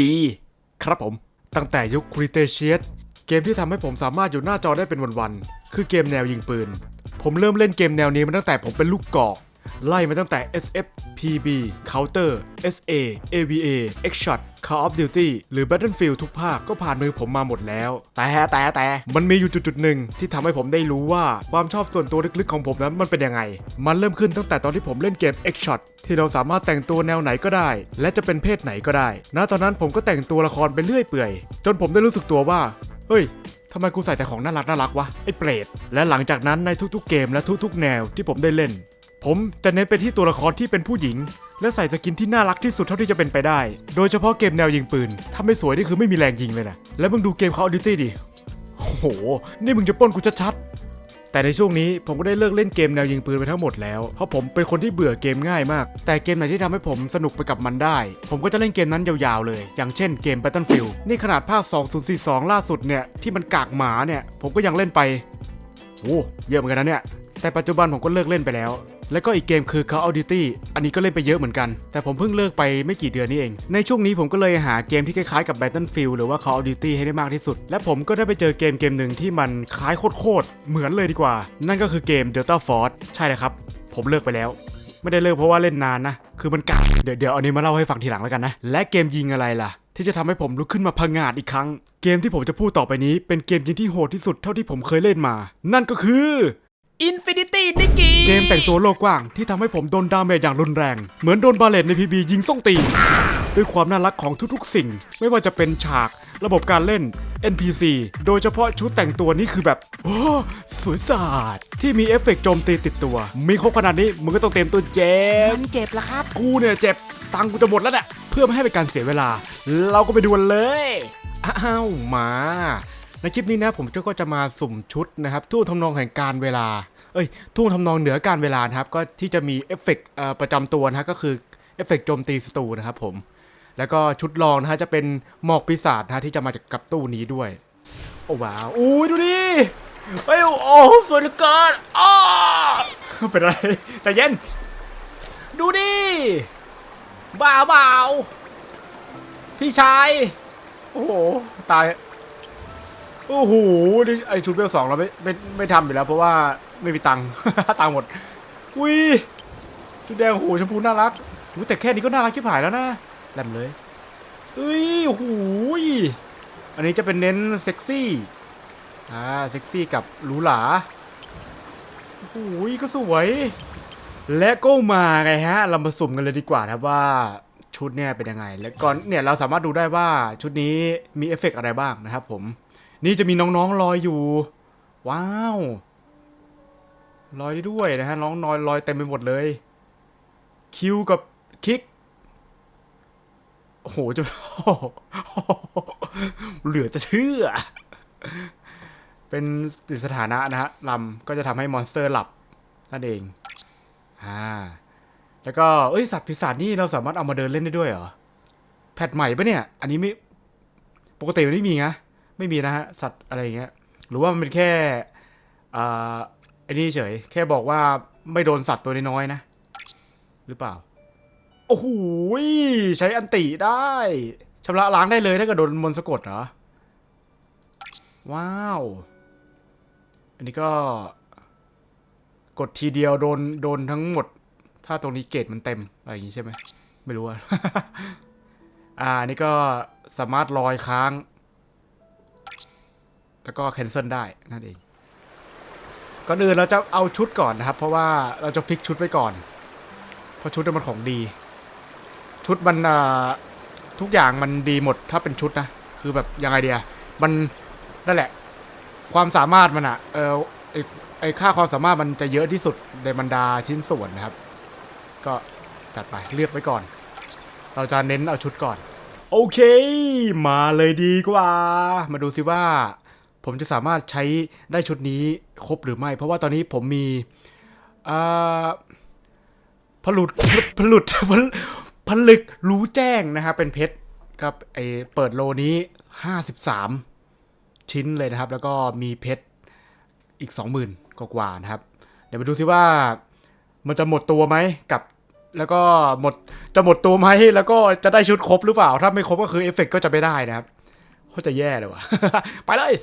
ดีครับผม ตั้งแต่ยุคคริเตเชียสเกมที่ทำให้ผมสามารถอยู่หน้าจอได้เป็นวันๆ คือเกมแนวยิงปืน ผมเริ่มเล่นเกมแนวนี้มาตั้งแต่ผมเป็นลูกกอก ไล่มาตั้งแต่ SF PB Counter SA AVA X-Shot Call of Duty หรือ Battlefield ทุกภาคก็ผ่านมือผมมาหมดแล้ว แต่แต่แต่มันมีอยู่จุดๆหนึ่งที่ทำให้ผมได้รู้ว่าความชอบส่วนตัวลึกๆของผมนั้นมันเป็นยังไง มันเริ่มขึ้นตั้งแต่ตอนที่ผมเล่นเกม X-Shot ที่เราสามารถแต่งตัวแนวไหนก็ได้ และจะเป็นเพศไหนก็ได้ ณ ตอนนั้นผมก็แต่งตัวละครไปเรื่อยเปื่อย จนผมได้รู้สึกตัวว่า เฮ้ยทำไมกูใส่แต่ของน่ารักน่ารักวะไอ้เปรตและหลังจากนั้นในทุกๆเกมและทุกๆแนวที่ผมได้เล่น ผมจะเน้นไปที่ตัวละครที่เป็นผู้หญิง และใส่สกินที่น่ารักที่สุดเท่าที่จะเป็นไปได้ โดยเฉพาะเกมแนวยิงปืน ถ้าไม่สวยนี่คือไม่มีแรงยิงเลยนะ แล้วมึงดูเกม Call of Duty ดิ โอ้โห นี่มึงจะป้นกูชัดๆ แต่ในช่วงนี้ผมก็ได้เลิกเล่นเกมแนวยิงปืนไปทั้งหมดแล้ว เพราะผมเป็นคนที่เบื่อเกมง่ายมาก แต่เกมไหนที่ทำให้ผมสนุกไปกับมันได้ ผมก็จะเล่นเกมนั้นยาวๆเลย อย่างเช่นเกม Battlefield นี่ขนาดภาค 2042 ล่าสุดเนี่ยที่มันกากหมาเนี่ยผมก็ยังเล่นไปโอ้เยอะเหมือนกันนะเนี่ยแต่ปัจจุบันผมก็เลิกเล่นไปแล้ว แล้วก็อีกเกมคือ Call of Duty อันนี้ก็เล่นไปเยอะเหมือนกัน แต่ผมเพิ่งเลิกไปไม่กี่เดือนนี้เอง ในช่วงนี้ผมก็เลยหาเกมที่คล้ายๆกับ Battlefield หรือว่า Call of Duty ให้ได้มากที่สุด และผมก็ได้ไปเจอเกมเกมหนึ่งที่มันคล้ายโคตรๆเหมือนเลยดีกว่า นั่นก็คือเกม Delta Force ใช่เลยครับ ผมเลิกไปแล้วไม่ได้เลิกเพราะว่าเล่นนานนะ คือมันกัดเดี๋ยวเดี๋ยวอานี้มาเล่าให้ฟังทีหลังแล้วกันนะ และเกมยิงอะไรล่ะ ที่จะทำให้ผมลุกขึ้นมาพังงาดอีกครั้ง เกมที่ผมจะพูดต่อไปนี้ เป็นเกมยิงที่โหดที่สุดเท่าที่ผมเคยเล่นมา นั่นก็คือ Infinity นิกกี้เกมแต่งตัวโลกกว้างที่ทำให้ผมโดนดาเมจอย่างรุนแรง เหมือนโดนบาเลตในพีบียิงส่งตีนด้วยความน่ารักของทุกๆสิ่ง ไม่ว่าจะเป็นฉาก ระบบการเล่น NPC โดยเฉพาะชุดแต่งตัวนี่คือแบบ โอ้สวยสะอาด ที่มีเอฟเฟกต์โจมตีติดตัว มีครบขนาดนี้มึงก็ต้องเต็มตัวเจ็บมันเจ็บละครับ กูเนี่ยเจ็บ ตังค์กูจะหมดแล้วเนี่ยเพื่อไม่ให้เป็นการเสียเวลา เราก็ไปดูกันเลย อ้าวมา ในคลิปนี้นะผมก็จะมาสุ่มชุดนะครับทุ่งทำนองแห่งการเวลา เอ้ยทุ่งทำนองเหนือการเวลานะครับก็ที่จะมีเอฟเฟกต์ประจำตัวนะก็คือเอฟเฟกต์โจมตีศัตรูนะครับผมแล้วก็ชุดรองนะฮะจะเป็นหมอกปีศาจนะฮะที่จะมาจากกับตู้นี้ด้วย โอ้ว้าวอุ้ดูดิเฮ้ยโอ้สวยเหลือเกินอ้าเป็นไรใจเย็น ดูดิบ้าเปล่าพี่ชาย โอ้โหตาย โอ้โหนี่ไอชุดเบลสองเราไม่ไม่ไม่ทำอยู่แล้ว เพราะว่าไม่มีตังค์ ตังค์หมดอุ้ยชุดแดงโอ้โหชมพูน่ารักอุ๊ยแต่แค่นี้ก็น่ารักชิบหายแล้วนะแลมเลยเอ้ยโอ้โหอันนี้จะเป็นเน้นเซ็กซี่อ่าเซ็กซี่กับหรูหราโอ้โหยก็สวย และก็มาไงฮะ เรามาสุ่มกันเลยดีกว่านะครับว่าชุดเนี่ยเป็นยังไง และก่อนเนี่ยเราสามารถดูได้ว่าชุดนี้มีเอฟเฟกต์อะไรบ้างนะครับผม นี่จะมีน้องๆลอยอยู่ ว้าวลอยได้ด้วยนะฮะน้องนอยลอยเต็มไปหมดเลย คิวกับคิกโอ้โหจะเหลือจะเชื่อ เป็นติดสถานะนะฮะลำก็จะทำให้มอนสเตอร์หลับนั่นเองอ่าแล้วก็เอ้ยสัตว์ปีศาจนี่เราสามารถเอามาเดินเล่นได้ด้วยเหรอแพทใหม่ปะเนี่ย อันนี้ไม่ปกติมันไม่มีนะ ไม่มีนะฮะ สัตว์อะไรเงี้ย หรือว่ามันเป็นแค่อ่าไอ้นี่เฉย แค่บอกว่าไม่โดนสัตว์ตัวน้อยๆนะ หรือเปล่า โอ้โหใช้อันติได้ชำระล้างได้เลยถ้าเกิดโดนมนสะกดเหรอ ว้าว อันนี้ก็กดทีเดียวโดนโดนทั้งหมด ถ้าตรงนี้เกรดมันเต็ม อะไรอย่างงี้ใช่ไหม ไม่รู้อะอ่าอันนี่ก็สามารถลอยค้าง แล้วก็แคนเซิลได้นั่นเองก่อนอื่นเราจะเอาชุดก่อนนะครับ เพราะว่าเราจะฟิกชุดไว้ก่อน เพราะชุดมันของดี ชุดมันทุกอย่างมันดีหมดถ้าเป็นชุดนะ คือแบบยังไงเดียมันนั่นแหละ ความสามารถมันอะเออไอไอค่าความสามารถมันจะเยอะที่สุดในบรรดาชิ้นส่วนนะครับ ก็จัดไปเลือกไว้ก่อน เราจะเน้นเอาชุดก่อน โอเค มาเลยดีกว่า มาดูสิว่า ผมจะสามารถใช้ได้ชุดนี้ครบหรือไม่ เพราะว่าตอนนี้ผมมีผลุดผลุดผลผลึกรู้แจ้งนะครับเป็นเพชรครับไอเปิดโลนี้ 53 ชิ้นเลยนะครับ แล้วก็มีเพชรอีก 20,000 กว่าๆนะครับ เดี๋ยวไปดูซิว่ามันจะหมดตัวไหมกับแล้วก็หมดจะหมดตัวไหมแล้วก็จะได้ชุดครบหรือเปล่า ถ้าไม่ครบก็คือเอฟเฟกต์ก็จะไม่ได้นะครับโคตรจะแย่เลยว่ะ ไปเลย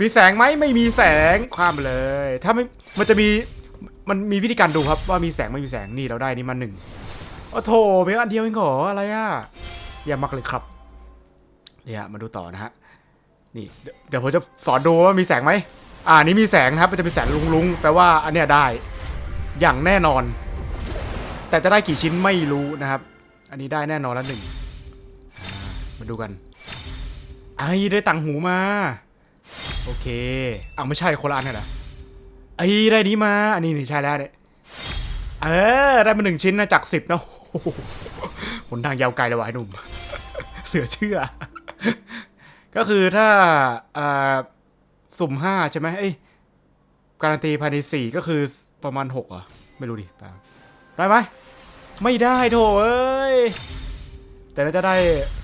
มีแสงไหมไม่มีแสงข้ามไปเลย ถ้าไม่มันจะมีมันมีวิธีการดูครับว่ามีแสงไม่มีแสงนี่เราได้นี่มาหนึ่งโอ้โถเพีอันเดียวเองเหรออะไรอะอย่ามากเลยครับเนี่ยมาดูต่อนะฮะนี่เดี๋ยวผมจะสอนดูว่ามีแสงไหมอ่านี่มีแสงนะครับมันจะมีแสงลุงๆแปลว่าอันเนี้ยได้อย่างแน่นอน แต่จะได้กี่ชิ้นไม่รู้นะครับ อันนี้ได้แน่นอนแล้วหนึ่งมาดูกัน ไอ้ได้ตังหูมา โอเคเอาไม่ใช่คนละอันเนี่ยเหรอไอ้ได้นี้มาอันนี้นี่ใช่แล้วเนี่ยเออได้มาหนึ่งชิ้นนะจากสิบนะโหนทางยาวไกลเลยวะไอ้หนุ่ม เหลือเชื่อ ก็คือถ้าอ่าสุ่มห้าใช่ไหมเอ้ยการันตีภายในสี่ก็คือประมาณหกเหรอไม่รู้ดิเปล่าได้ไหมไม่ได้โถเอ้ย แต่น่าจะได้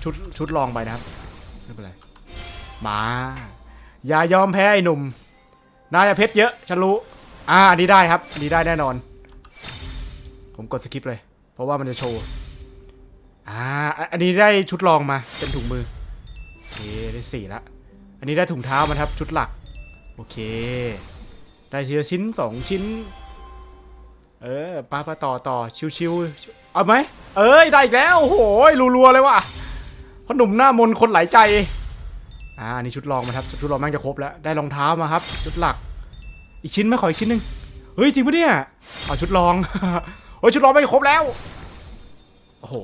ชุดชุดลองไปนะครับ ไม่เป็นไร มา อย่ายอมแพ้ไอ้หนุ่ม นายอะเพชรเยอะ ฉันรู้ อ่าอันนี้ได้ครับอันนี้ได้แน่นอน ผมกดสคิปเลย เพราะว่ามันจะโชว์ อ่า อันนี้ได้ชุดลองมา เป็นถุงมือโอเคได้สี่ละ อันนี้ได้ถุงเท้ามาครับ ชุดหลัก โอเค ได้ทีละชิ้นสองชิ้น เออปาปาต่อต่อชิวๆเอาไหม เอ้ย ได้อีกแล้ว โอ้โหรัวๆเลยว่ะพ่อหนุ่มหน้ามนคนหลายใจ อ่าอันนี่ชุดลองมาครับ ชุดลองแม่งจะครบแล้ว ได้รองเท้ามาครับ ชุดหลัก อีกชิ้นไหมขออีกชิ้นหนึ่งเฮ้ยจริงปะเนี่ยเอาชุดลอง โอ้ยชุดลองไม่งครบแล้ว โอ้โห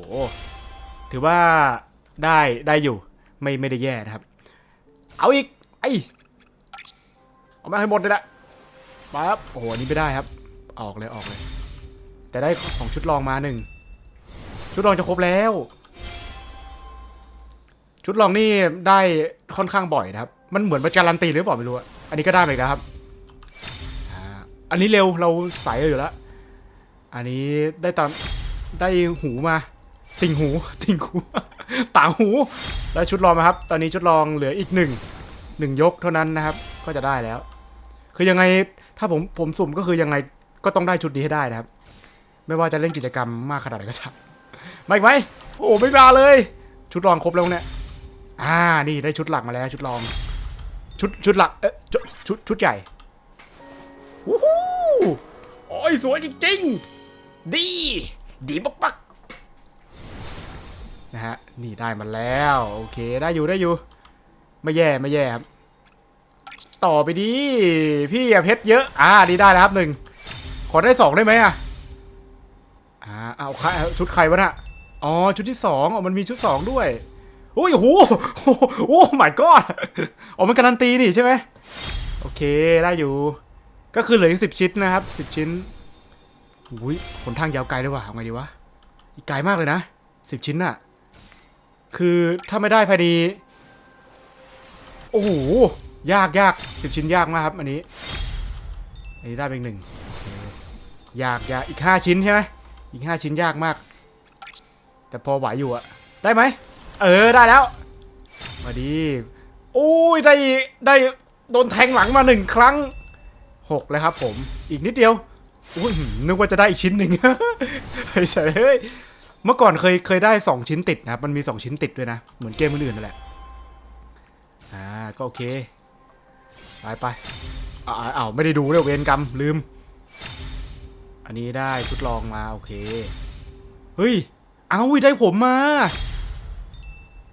ถือว่าได้ได้อยู่ ไม่ไม่ได้แย่นะครับ เอาอีก ไอเอามาให้หมดเลยละปั๊บโอ้โหอันนี้ไม่ได้ครับ ออกเลยออกเลย แต่ได้ของชุดลองมาหนึ่ง ชุดลองจะครบแล้ว ชุดลองนี่ได้ค่อนข้างบ่อยนะครับ มันเหมือนมันการันตีหรือเปล่าไม่รู้ อันนี้ก็ได้ไปครับอันนี้เร็วเราใส่อยู่แล้ว อันนี้ได้ตอนได้หูมา ติ่งหู ติ่งหูต่างหู แล้วชุดลองมาครับ ตอนนี้ชุดลองเหลืออีกหนึ่งหนึ่งยกเท่านั้นนะครับ ก็จะได้แล้ว คือยังไงถ้าผมผมสุ่มก็คือยังไงก็ต้องได้ชุดนี้ให้ได้นะครับ ไม่ว่าจะเล่นกิจกรรมมากขนาดไหนก็ตามมาอีกไหมโอ้ไม่มาเลย ชุดลองครบแล้วเนี่ย อ่า นี่ได้ชุดหลักมาแล้วชุดลอง ชุดชุดหลัก เอ๊ะชุดชุดชุดใหญ่วู้ฮู้โอ้ยสวยจริงๆ ดี ดีปักๆนะฮะ นี่ได้มาแล้ว โอเค ได้อยู่ได้อยู่ ไม่แย่ไม่แย่ครับ ต่อไปดี พี่อะเพชรเยอะ อ่านี่ได้แล้วครับหนึ่ง ขอได้สองได้ไหมอะ อ่า เอาใครชุดใครวะน่ะ อ๋อ ชุดที่สองอ๋อมันมีชุดสองด้วยโอ้ยโอ้โหโอ้หโอ้ my god อ๋อมันการันตีนี่ใช่ไหมโอเคได้อยู่ ก็คือเหลืออีกสิบชิ้นนะครับสิบชิ้นอุ้ยขนทางยาวไกลเลยว่ะทำไงดีวะอีกไกลมากเลยนะสิบชิ้นน่ะคือถ้าไม่ได้ภายในโอ้โหยากยากสิบชิ้นยากมากครับ อันนี้ อันนี้ได้เป็นหนึ่งยากยากอีกห้าชิ้นใช่ไหมอีกห้าชิ้นยากมาก แต่พอไหวอยู่อะได้ไหม เออได้แล้ว มาดีโอ้ยได้ได้โดนแทงหลังมาหนึ่งครั้งหกเลยครับผมอีกนิดเดียวอุ้ยนึกว่าจะได้อีกชิ้นหนึ่งเฮ้ยเฮ้ยเมื่อก่อนเคยเคยได้สองชิ้นติดนะครับมันมีสองชิ้นติดด้วยนะ เหมือนเกมอื่นๆนั่นแหละอ่าก็โอเคไปไปอ่าอ้าวไม่ได้ดูเลยเวรกรรมลืม อันนี้ได้ชุดลองมาโอเค เฮ้ย เอาได้ผมมา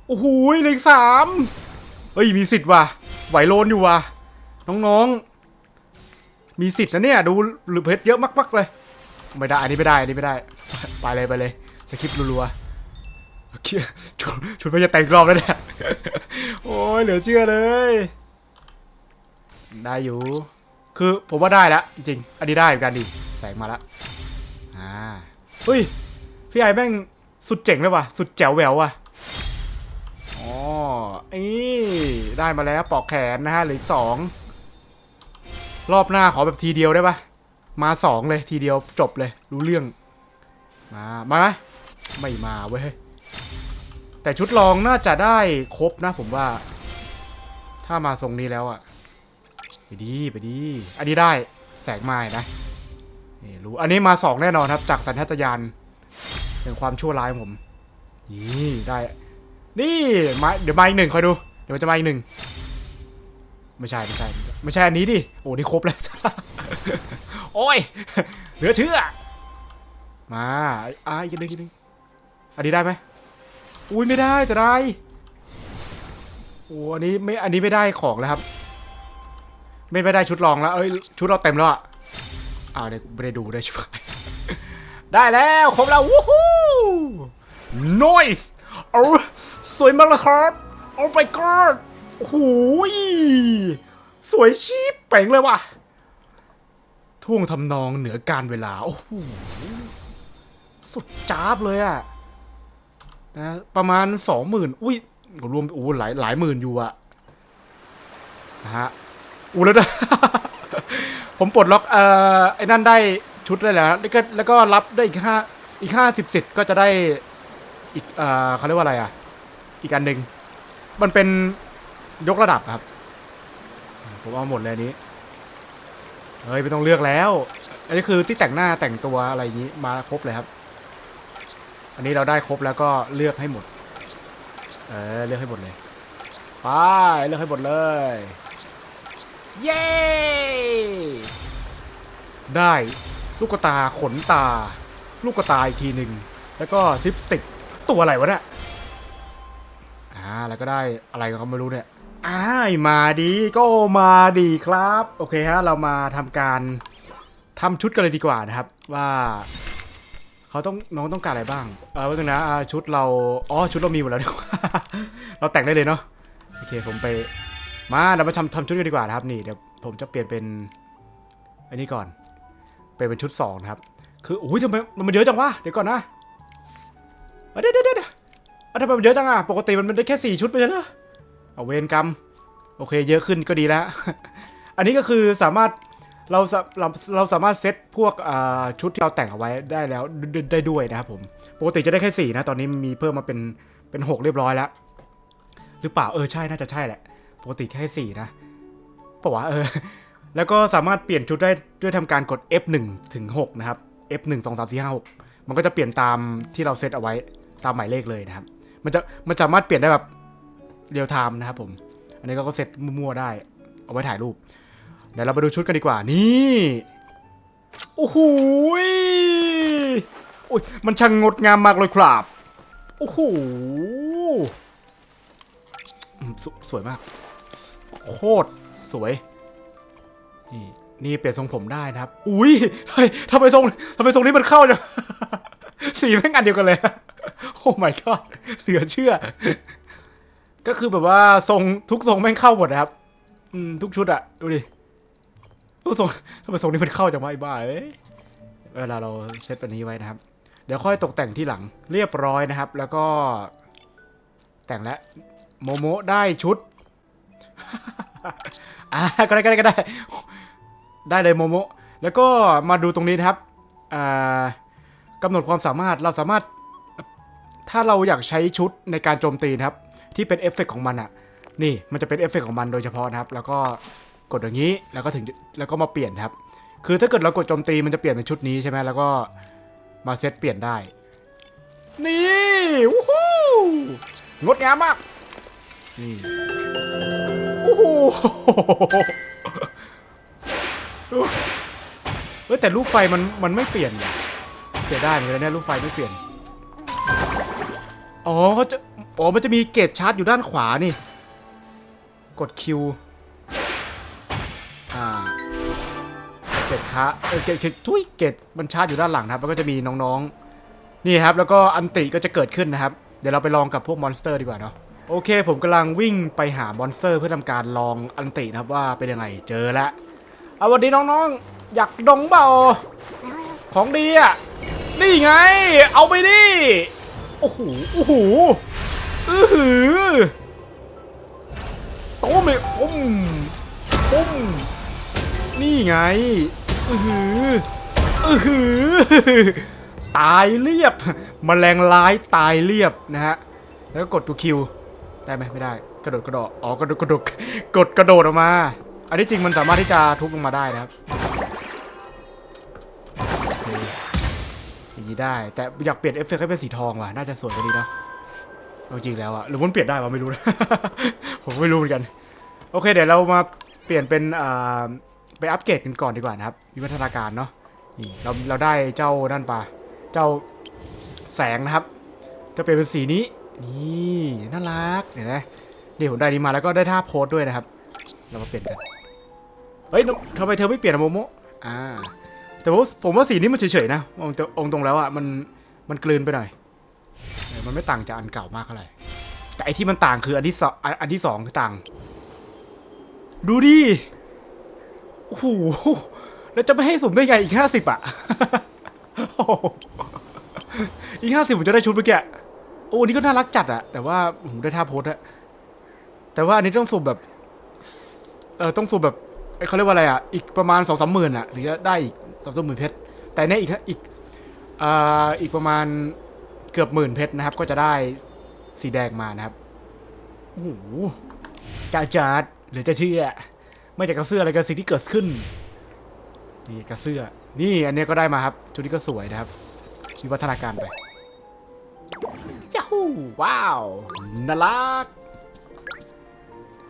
โอ้โหเลขสามเฮ้ยมีสิทธิ์ว่ะไหวโลนอยู่ว่ะน้องๆ มีสิทธิ์นะเนี่ยดูหรือเพชรเยอะมากๆเลย ไม่ได้อันนี้ไม่ได้อันนี้ไม่ได้ ไปเลยไปเลยสคริปต์รัวๆโอเคชุดชุดไม่จะแต่งรอบแล้วเนี่ยโอ้ยเหลือเชื่อเลย ได้อยู่ คือผมว่าได้แล้วจริงอันนี้ได้เหมือนกันดิแสงมาแล้วอ่าเฮ้ยพี่ไอ้แม่งสุดเจ๋งเลยว่ะสุดแจ๋วแหววว่ะ นี่ได้มาแล้วปอกแขนนะฮะเหลือสองรอบหน้าขอแบบทีเดียวได้ปะมาสองเลยทีเดียวจบเลยรู้เรื่อง มามาไหมไม่มาเว้ยแต่ชุดลองน่าจะได้ครบนะผมว่า ถ้ามาทรงนี้แล้วอะไปดีไปดีอันนี้ได้แสงไม้นะนี่รู้อันนี้มาสองแน่นอนครับ จากสัญชาตญาณแห่งความชั่วร้ายของผมนี่ได้ นี่มาเดี๋ยวมาอีกหนึ่งคอยดู เดี๋ยวมันจะมาอีกหนึ่งไม่ใช่ไม่ใช่ ไม่ใช่อันนี้ดิ โอ้นี่ครบแล้ว โอ้ย เหลือเชื่อ มาอะอีกนิดนึงอีกนิดนึงอันนี้ได้ไหมอุ้ยไม่ได้จะได้โอ้อันนี้ไม่ อันนี้ไม่ได้ของแล้วครับ ไม่ไม่ได้ชุดรองแล้ว เอ้ย ชุดเราเต็มแล้วอะอ้าวเดี๋ยวไม่ได้ดูได้ใช่ไหมได้แล้ว ครบแล้ว วู้ฮู้ noise เอาสวยมากเลยครับโอ้ my god โอ้โหยสวยชีพเป่งเลยว่ะท่วงทำนองเหนือการเวลา โอ้โห สุดจ้าบเลยอะนะประมาณสองหมื่นอุ้ยรวมอู้หลายหลายหมื่นอยู่อะนะฮะอู้แล้วนะผมปลดล็อกเอ่อไอ้นั่นได้ชุดได้แล้วแล้วก็แล้วก็รับได้อีกห้าอีกห้าสิบสิทธิ์ก็จะได้ อีกเอ่อเขาเรียกว่าอะไรอะ อีกอันหนึ่งมันเป็นยกระดับครับ ผมเอาหมดเลยอันนี้ เฮ้ยไม่ต้องเลือกแล้ว อันนี้คือที่แต่งหน้าแต่งตัวอะไรอย่างนี้มาครบเลยครับ อันนี้เราได้ครบแล้วก็เลือกให้หมด เออเลือกให้หมดเลยไปเลือกให้หมดเลย เย้ ได้ลูกตาขนตา ลูกตาอีกทีหนึ่ง แล้วก็ซิปสติก ตัวอะไรวะเนี่ยอ่าแล้วก็ได้อะไรก็ไม่รู้เนี่ยอ้ายมาดีก็มาดีครับ โอเคฮะเรามาทำการทำชุดกันเลยดีกว่านะครับ ว่าเขาต้องน้องต้องการอะไรบ้างเออว่าตรงนะอ่าชุดเราอ๋อชุดเรามีหมดแล้วเนี่ยเราแต่งได้เลยเนาะโอเคผมไปมาเรามาทำทำชุดกันดีกว่านะครับนี่เดี๋ยวผมจะเปลี่ยนเป็นอันนี้ก่อน เปลี่ยนเป็นชุดสองนะครับคืออุ้ยทำไมมันเยอะจังวะเดี๋ยวก่อนนะ เอ้ยเดี๋ยวเดี๋ยวเดี๋ยวเอ้าทำไมมันเยอะจังอะปกติมันได้แค่สี่ชุดไปใช่เหรอเอาเวรกรรม โอเค เยอะขึ้นก็ดีแล้ว อันนี้ก็คือสามารถเราเราเราสามารถเซตพวกชุดที่เราแต่งเอาไว้ได้แล้วได้ได้ด้วยนะครับผม ปกติจะได้แค่สี่นะ ตอนนี้มีเพิ่มมาเป็นเป็นหกเรียบร้อยแล้ว หรือเปล่า เออใช่ น่าจะใช่แหละ ปกติแค่สี่นะปะวะเออ แล้วก็สามารถเปลี่ยนชุดได้ด้วยทำการกด F1 ถึง6นะครับ F1 2 3 4 5 6มันก็จะเปลี่ยนตามที่เราเซตเอาไว้ ตามหมายเลขเลยนะครับ มันจะมันสามารถเปลี่ยนได้แบบเรียลไทม์นะครับผม อันนี้ก็เซ็ตมั่วๆได้ เอาไว้ถ่ายรูป เดี๋ยวเราไปดูชุดกันดีกว่า นี่ โอ้โหโอ้ยมันช่างงดงามมากเลยครับ โอ้โหสสวยมาก โคตรสวย นี่นี่เปลี่ยนทรงผมได้นะครับ อุ้ย เฮ้ยทำไมทรงทำไมทรงนี้มันเข้าจัง สีแม่งอันเดียวกันเลย โอ้ my god เหลือเชื่อ ก็คือแบบว่าทรงทุกทรงแม่งเข้าหมดนะครับ อืม ทุกชุดอะดูดิทุกทรงทำไมทรงนี้มันเข้าจังวะไอ้บ้าเอ้ยเวลาเราเซตแบบนี้ไว้นะครับ เดี๋ยวค่อยตกแต่งที่หลังเรียบร้อยนะครับ แล้วก็ แต่งแล้วโมโมได้ชุดอะก็ได้ก็ได้ก็ได้ ได้เลยโมโมแล้วก็มาดูตรงนี้นะครับอ่ากำหนดความสามารถเราสามารถ ถ้าเราอยากใช้ชุดในการโจมตีนะครับ ที่เป็นเอฟเฟกต์ของมันอะนี่มันจะเป็นเอฟเฟกต์ของมันโดยเฉพาะนะครับ แล้วก็กดอย่างนี้แล้วก็ถึงแล้วก็มาเปลี่ยนครับ คือถ้าเกิดเรากดโจมตีมันจะเปลี่ยนเป็นชุดนี้ใช่ไหมแล้วก็มาเซตเปลี่ยนได้ นี่วู้ฮู้งดงามมากนี่โอ้โหเฮ้ยแต่ลูกไฟมันมันไม่เปลี่ยนเสียได้เหมือนกันเนี่ยลูกไฟไม่เปลี่ยน อ๋อเขาจะอ๋อมันจะมีเกจชาร์จอยู่ด้านขวานี่ กดคิวอ่าเกจคะเออเกจเกจทุยเกจมันชาร์จอยู่ด้านหลังนะครับ แล้วก็จะมีน้องๆ นี่ครับ แล้วก็อันติก็จะเกิดขึ้นนะครับ เดี๋ยวเราไปลองกับพวกมอนสเตอร์ดีกว่าเนาะโอเค ผมกำลังวิ่งไปหามอนสเตอร์ เพื่อทำการลองอันตินะครับว่าเป็นยังไงเจอแล้วเอาวันนี้น้องๆ อยากดองเปล่าของดีอะนี่ไง เอาไปดิ โอ้โห โอ้โหอือหือโต้มเลยปุ้มปุ้มนี่ไง อือหือ อือหือ ตายเรียบแมลงร้ายตายเรียบนะฮะ แล้วก็กดตัวคิว ได้ไหมไม่ได้ กระโดดกระโดด อ๋อกระโดดกระโดด กดกระโดดออกมา อันนี้จริงมันสามารถที่จะทุบลงมาได้นะครับ อย่างนี้ได้ แต่อยากเปลี่ยนเอฟเฟกต์ให้เป็นสีทองว่ะ น่าจะสวยกว่านี้เนะเอาจริงแล้วอะหรือมันเปลี่ยนได้วะไม่รู้นะ ผมไม่รู้เหมือนกัน โอเค เดี๋ยวเรามาเปลี่ยนเป็นอ่าไปอัปเกรดกันก่อนดีกว่านะครับวิวัฒนาการเนาะนี่เราเราได้เจ้านั่นปะเจ้าแสงนะครับ จะเปลี่ยนเป็นสีนี้ นี่น่ารักเห็นไหมนี่ผมได้นี้มาแล้วก็ได้ท่าโพสด้วยนะครับ เรามาเปลี่ยนกัน เฮ้ยทำไมเธอไม่เปลี่ยนอะโมโมอ่า แต่ว่าผมว่าสีนี้มันเฉยๆนะองค์ตองตรงแล้วอะมันมันกลืนไปหน่อยมันไม่ต่างจากอันเก่ามากเท่าไหร่แต่ไอที่มันต่างคืออันที่สองอันที่สองต่าง ดูดิโอ้โหแล้วจะไม่ให้สุ่มได้ไงอีกห้าสิบอะอีกห้าสิบผมจะได้ชุดเมื่อกี้โอ้นนี้ก็น่ารักจัดอะแต่ว่าผมได้ท่าโพสอะแต่ว่าอันนี้ต้องสุ่มแบบเออต้องสุ่มแบบเอ้ยเขาเรียกว่าอะไรอะอีกประมาณสองสามหมื่นอะถึงจะได้อีก สองสามหมื่นเพชร แต่เนี่ยอีกอีกอีกประมาณเกือบหมื่นเพชรนะครับ ก็จะได้สีแดงมานะครับโอ้โหจ้าจัดหรือจะเชื่อ ไม่จากกระเสื้ออะไรกับสิ่งที่เกิดขึ้น นี่กระเสื้อ นี่อันนี้ก็ได้มาครับ ชุดนี้ก็สวยนะครับมีวัฒนาการไปยาฮูว้าวน่ารัก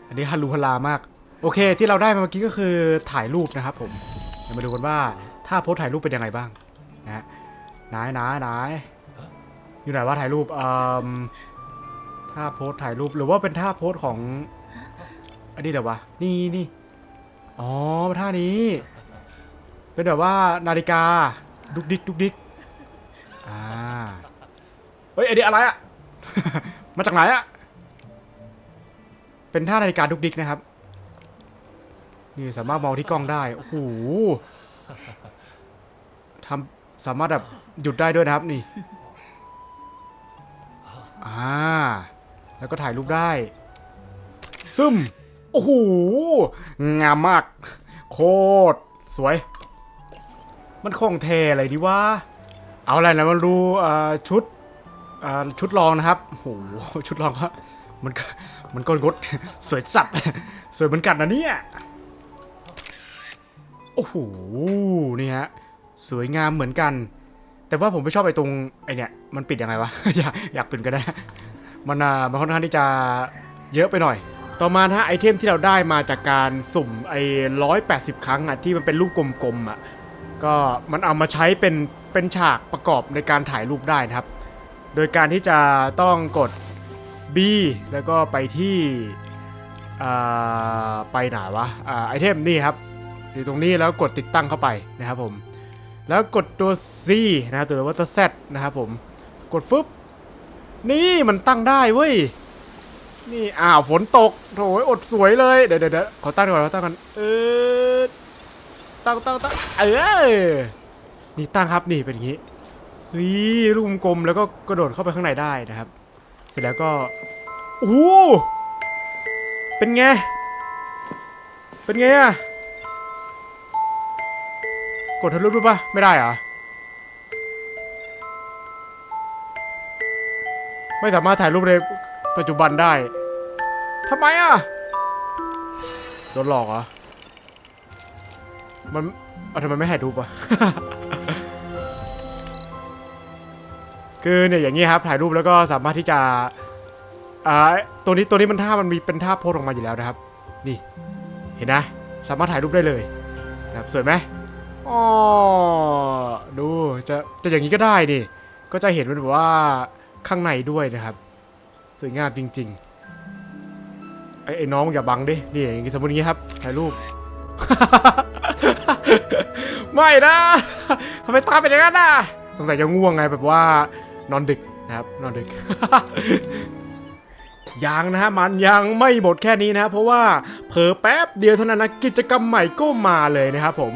อันนี้ฮัลลูฮัลามาก โอเคที่เราได้มาเมื่อกี้ก็คือถ่ายรูปนะครับผมเดี๋ยวมาดูกันว่า ถ้าโพสถ่ายรูปเป็นยังไงบ้างนะฮะไหนไหนไหนอยู่ไหนว่าถ่ายรูปเอ่อท่าโพสถ่ายรูปหรือว่าเป็นท่าโพสของ อันนี้เดี๋ยววะนี่นี่อ๋อท่านี้ เป็นแบบว่านาฬิกาดุกดิกดุกดิกอ่าเฮ้ยไอเดียอะไรอะมาจากไหนอะเป็นท่านาฬิกาดุกดิกนะครับนี่สามารถมองที่กล้องได้โอ้โห ทำสามารถแบบหยุดได้ด้วยนะครับนี่อ่าแล้วก็ถ่ายรูปได้ ซึมโอ้โหงามมาก โคตรสวย มันคงเทอะไรดีวะเอาอะไรนะมาดูชุดชุดรองนะครับโอ้โหชุดรองก็มันก็มันก็งดสวยสัตว์สวยเหมือนกันนะเนี่ย โอ้โห นี่ฮะ สวยงามเหมือนกัน แต่ว่าผมไม่ชอบไอ้ตรงไอเนี่ยมันปิดยังไงวะ อยากอยากปิดก็ได้ มันอ่ามันค่อนข้างที่จะเยอะไปหน่อย ต่อมานะฮะไอเทมที่เราได้มาจากการสุ่มไอ้ร้อยแปดสิบครั้งอะที่มันเป็นรูปกลมๆอะก็มันเอามาใช้เป็นเป็นฉากประกอบในการถ่ายรูปได้นะครับ โดยการที่จะต้องกด B แล้วก็ไปที่อ่าไปไหนวะอ่าไอเทมนี่ครับอยู่ตรงนี้แล้วกดติดตั้งเข้าไปนะครับผม แล้วกดตัว C นะตัวว่าตัว Z นะครับผม กดฟึบนี่มันตั้งได้เว้ย นี่อ้าวฝนตกโถยอดสวยเลยเดี๋ยวเดี๋ยวเดี๋ยวขอตั้งก่อนขอตั้งก่อนเออตั้งตั้งตั้งเออนี่ตั้งครับนี่เป็นอย่างนี้เฮ้ยลูกกลมแล้วก็กระโดดเข้าไปข้างในได้นะครับ เสร็จแล้วก็โอ้เป็นไง เป็นไงอะ กดทะลุรูปปะไม่ได้เหรอ ไม่สามารถถ่ายรูปในปัจจุบันได้ทำไมอะโดนหลอกเหรอ มันเอาทำไมไม่ถ่ายรูปอะคือเนี่ยอย่างนี้ครับถ่ายรูปแล้วก็สามารถที่จะอ่าตัวนี้ตัวนี้มันท่ามันมีเป็นท่าโพสออกมาอยู่แล้วนะครับ นี่ เห็นนะ สามารถถ่ายรูปได้เลยนะครับสวยไหม อ๋อดูจะจะอย่างนี้ก็ได้นี่ก็จะเห็นมันแบบว่าข้างในด้วยนะครับ สวยงามจริง ๆ ไอ้ไอ้น้องอย่าบังดินี่อย่างนี้สมมติอย่างนี้ครับถ่ายรูป ไม่นะทำไมตาเป็นอย่างนั้นน่ะสงสัยจะง่วงไงแบบว่านอนดึกนะครับนอนดึกยังนะฮะมันยังไม่หมดแค่นี้นะเพราะว่าเผลอแป๊บเดียวเท่านั้นนะกิจกรรมใหม่ก็มาเลยนะครับผม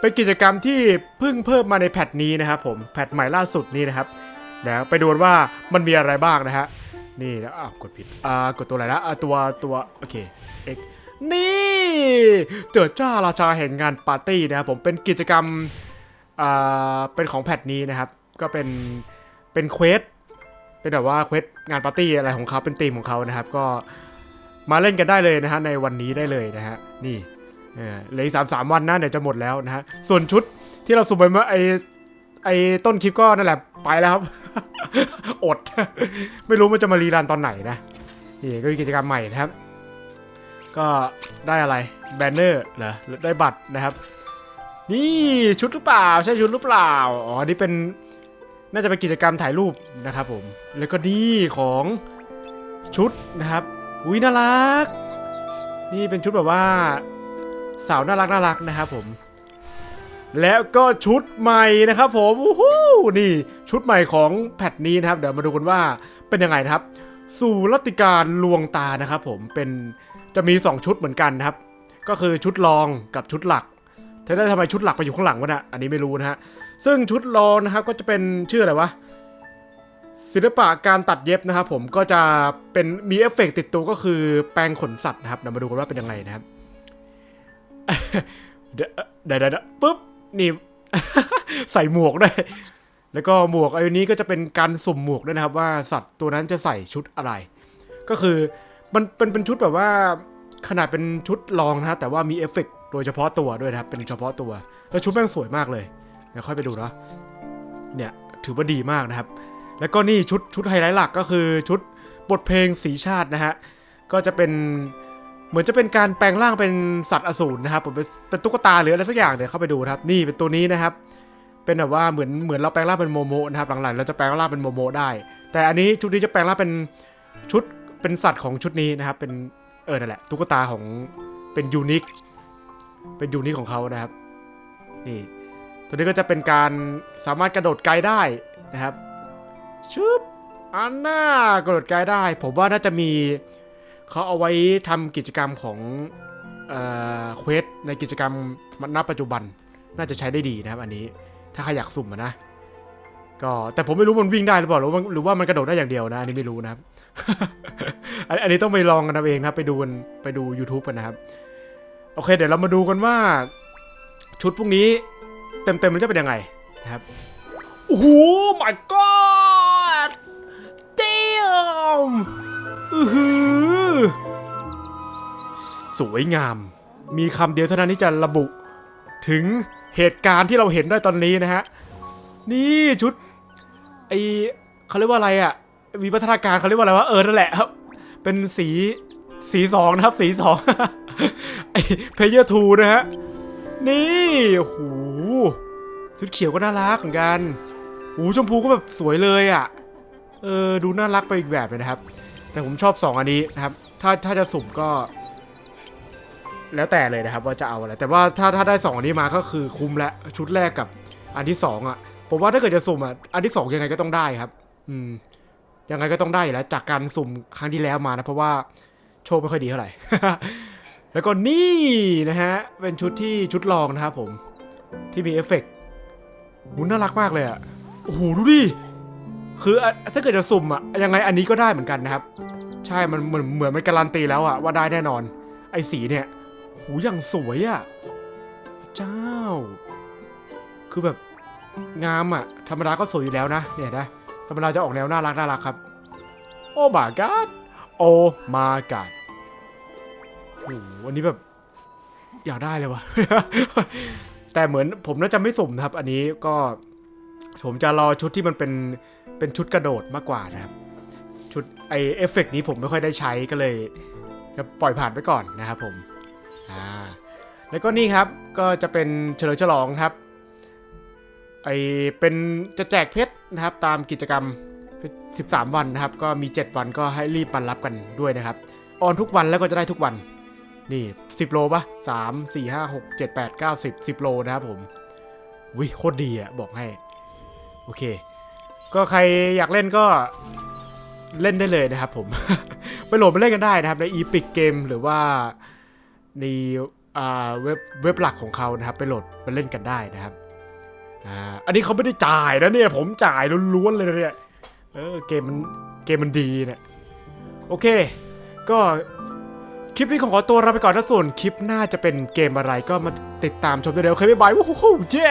เป็นกิจกรรมที่เพิ่งเพิ่มมาในแพทนี้นะครับผมแพทใหม่ล่าสุดนี้นะครับเดี๋ยวไปดูนว่ามันมีอะไรบ้างนะฮะนี่แล้วอ้าวกดผิดอ่ากดตัวอะไรละอ่าตัวตัวโอเค X นี่เจิดจ้าราชาแห่งงานปาร์ตี้นะครับผมเป็นกิจกรรมอ่าเป็นของแพทนี้นะครับ ก็เป็นเป็นเควสเป็นแบบว่าเควสงานปาร์ตี้อะไรของเขาเป็นธีมของเขานะครับ ก็มาเล่นกันได้เลยนะฮะในวันนี้ได้เลยนะฮะนี่ เหลืออีกสามสามวันนะเดี๋ยวจะหมดแล้วนะฮะ ส่วนชุดที่เราสุ่มไปเมื่อไอไอต้นคลิปก็นั่นแหละไปแล้วครับ อด ไม่รู้มันจะมารีรันตอนไหนนะ นี่ก็มีกิจกรรมใหม่นะครับ ก็ได้อะไรแบนเนอร์เหรอหรือได้บัตรนะครับ นี่ชุดหรือเปล่า ใช่ชุดหรือเปล่า อ๋อนี่เป็นน่าจะเป็นกิจกรรมถ่ายรูปนะครับผม แล้วก็นี่ของชุดนะครับ อุ้ยน่ารัก นี่เป็นชุดแบบว่า สาวน่ารักน่ารักนะครับผม แล้วก็ชุดใหม่นะครับผมโอู้หูนี่ชุดใหม่ของแพทนี้นะครับ เดี๋ยวมาดูกันว่าเป็นยังไงนะครับ สู่รัติการลวงตานะครับผมเป็นจะมี 2 ชุดเหมือนกันนะครับ ก็คือชุดรองกับชุดหลักแต่ได้ทำไมชุดหลักไปอยู่ข้างหลังวะนะอันนี้ไม่รู้นะฮะซึ่งชุดรองนะครับก็จะเป็นชื่ออะไรวะศิลปะการตัดเย็บนะครับผมก็จะเป็นมีเอฟเฟกต์ติดตัวก็คือแปรงขนสัตว์นะครับเดี๋ยวมาดูกันว่าเป็นยังไงนะครับ เดี๋ยวเดี๋ยวปุ๊บนี่ใส่หมวกด้วยแล้วก็หมวกไอ้นี้ก็จะเป็นการสุ่มหมวกด้วยนะครับ ว่าสัตว์ตัวนั้นจะใส่ชุดอะไร ก็คือมันเป็นเป็นชุดแบบว่าขนาดเป็นชุดรองนะฮะแต่ว่ามีเอฟเฟกต์โดยเฉพาะตัวด้วยนะครับ เป็นเฉพาะตัว แล้วชุดแม่งสวยมากเลยเดี๋ยวค่อยไปดูเนาะเนี่ยถือว่าดีมากนะครับ แล้วก็นี่ชุดชุดไฮไลท์หลักก็คือชุดบทเพลงสีชาตินะฮะก็จะเป็น เหมือนจะเป็นการแปลงร่างเป็นสัตว์อสูรนะครับผมเป็นเป็นตุ๊กตาหรืออะไรสักอย่างเดี๋ยวเข้าไปดูครับ นี่เป็นตัวนี้นะครับ เป็นแบบว่าเหมือนเหมือนเราแปลงร่างเป็นโมโมนะครับหลังๆเราจะแปลงร่างเป็นโมโมได้ แต่อันนี้ชุดนี้จะแปลงร่างเป็นชุดเป็นสัตว์ของชุดนี้นะครับ เป็นเออนั่นแหละตุ๊กตาของเป็นยูนิคเป็นยูนิคของเขานะครับ นี่ตัวนี้ก็จะเป็นการสามารถกระโดดไกลได้นะครับชึบอันน่ากระโดดไกลได้ ผมว่าน่าจะมี เขาเอาไว้ทำกิจกรรมของเอ่อเควสในกิจกรรมณปัจจุบันน่าจะใช้ได้ดีนะครับอันนี้ถ้าใครอยากสุ่มนะก็แต่ผมไม่รู้มันวิ่งได้หรือเปล่าหรือว่าหรือว่ามันกระโดดได้อย่างเดียวนะอันนี้ไม่รู้นะครับ อันอันนี้ต้องไปลองกันเอาเองนะไปดูไปดู YouTube กันนะครับ โอเค เดี๋ยวเรามาดูกันว่า ชุดพวกนี้เต็มๆมันจะเป็นยังไงนะครับโอ้โห my god damn อือหือ สวยงาม มีคำเดียวเท่านั้นที่จะระบุ ถึงเหตุการณ์ที่เราเห็นได้ตอนนี้นะฮะ นี่ชุดไอเขาเรียกว่าอะไรอะ่ะวิวัฒนาการเขาเรียกว่าอะไรวะเออนั่นแหละครับ เป็นสีสีสองนะครับ สีสองไอเพย์เยอร์ทูนะฮะ นี่โอ้โหชุดเขียวก็น่ารักเหมือนกันโอ้โหชมพูก็แบบสวยเลยอะ่ะ เออ ดูน่ารักไปอีกแบบเลยนะครับ แต่ผมชอบสองอันนี้นะครับ ถ้าถ้าจะสุ่มก็ แล้วแต่เลยนะครับ ว่าจะเอาอะไร แต่ว่าถ้าถ้าได้สองอันนี้มาก็คือคุ้มแล้วชุดแรกกับอันที่สองอะ ผมว่าถ้าเกิดจะสุ่มอะอันที่สองยังไงก็ต้องได้ครับ อืม ยังไงก็ต้องได้อยู่แล้ว จากการสุ่มครั้งที่แล้วมานะเพราะว่าโชคไม่ค่อยดีเท่าไหร่แล้วก็นี่นะฮะ เป็นชุดที่ชุดรองนะครับผม ที่มีเอฟเฟกต์หูน่ารักมากเลยอะโอ้โหดูดิ คือถ้าเกิดจะสุ่มอะยังไงอันนี้ก็ได้เหมือนกันนะครับ ใช่มันเหมือนเหมือนมันการันตีแล้วอะว่าได้แน่นอน ไอ้สีเนี่ยโหอย่างสวยอะเจ้า คือแบบงามอะธรรมดาก็สวยอยู่แล้วนะเนี่ยนะธรรมดาจะออกแนวน่ารักน่ารักครับ โอ้ my god โอ้ my god โอ้โหอันนี้แบบ อยากได้เลยวะแต่เหมือนผมน่าจะไม่สุ่มนะครับ อันนี้ก็ ผมจะรอชุดที่มันเป็นเป็นชุดกระโดดมากกว่านะครับ ชุดไอเอฟเฟกต์นี้ผมไม่ค่อยได้ใช้ก็เลยจะปล่อยผ่านไปก่อนนะครับผมอ่าแล้วก็นี่ครับก็จะเป็นเฉลิมฉลองครับไอเป็นจะแจกเพชรนะครับตามกิจกรรม 13 วันนะครับ ก็มี 7 วันก็ให้รีบมารับกันด้วยนะครับออนทุกวันแล้วก็จะได้ทุกวันนี่ 10 โลปะ3 4 5 6 7 8 9 10 10 โลนะครับผมวิโคตรดีอะบอกให้ โอเค ก็ใครอยากเล่นก็ เล่นได้เลยนะครับผม ไปโหลดมาเล่นกันได้นะครับใน Epic Game หรือว่าในอ่าเว็บเว็บหลักของเขานะครับ ไปโหลดมาเล่นกันได้นะครับอ่าอันนี้เขาไม่ได้จ่ายนะเนี่ยผมจ่ายล้วนๆเลยนะเนี่ยเออเกมมันเกมมันดีเนี่ยโอเค ก็คลิปนี้ของขอตัวลาไปก่อนถ้าส่วนคลิปหน้าจะเป็นเกมอะไรก็มาติดตามชมได้เลยโอเคบ๊ายบายวู้ฮู้เจ้